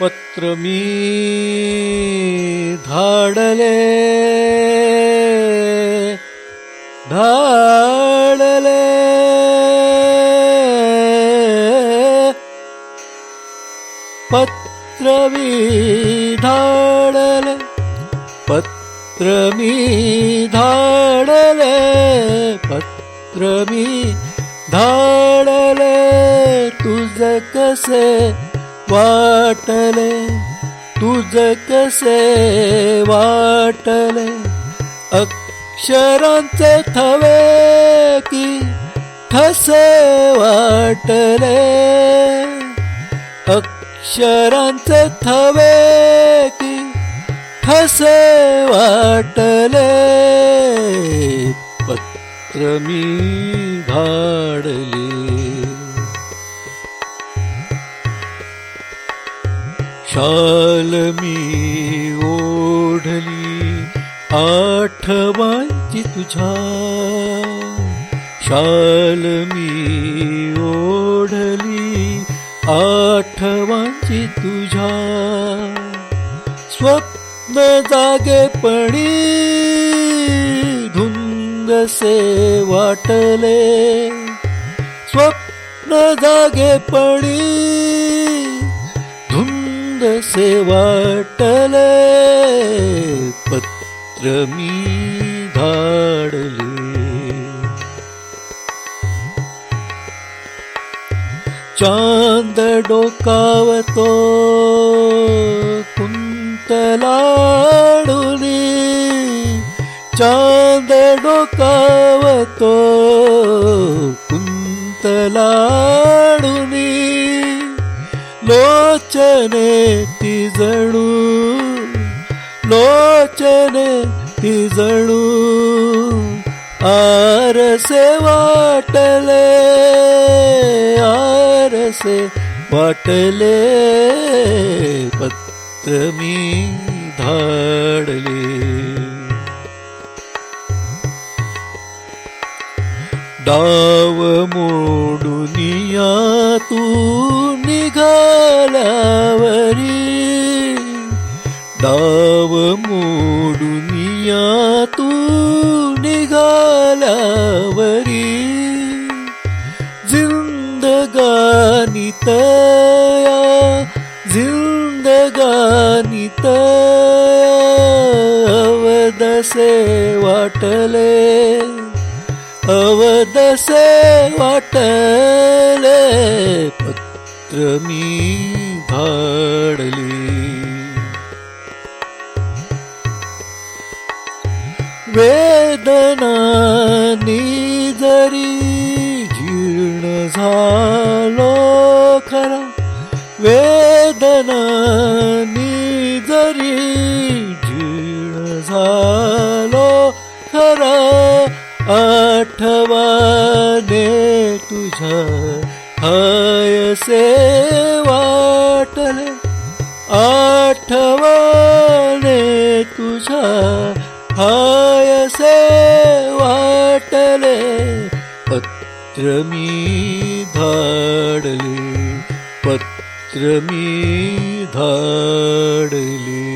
पत्र मी धाडले धाडले. पत्र मी धाडले पत्र मी धाडले पत्र मी धाडले. तुझ कसे वाटले तुझ कसे वाटले? अक्षरांचे थवे की ठसे वाटले. अक्षरांचे थवे की ठसे वाटले. पत्र मी धाडले शाल मी ओढली आठवांची तुझ्या. शाल मी ओढली आठवांची तुझ्या. स्वप्न जागेपणी धुंदसे वाटले. स्वप्न जागेपणी कसे वाटले पत्र मी धाडले. चांद डोकावतो कुंतलाडुनी. चांद डोकावतो कुंतलाडुनी. लो ती जणू लोचने ती जणू आरसे वाटले आरसे वाटले पत्र मी धाडले डाव मोडुनिया तू निघाल्यावरी डाव मोडुनिया तू निघाल्यावरी जिंदगानी तया. अवदसे वाटले. अवदसे वाटले पत्र मी धाडले वेदना जरी जीर्ण झालो खरा वेदना जरी जीर्ण झालो खरा तुझ्या हायसे वाटले। आठवाने तुझ्या हायसे वाटले। पत्र मी धाडले पत्र मी धाडले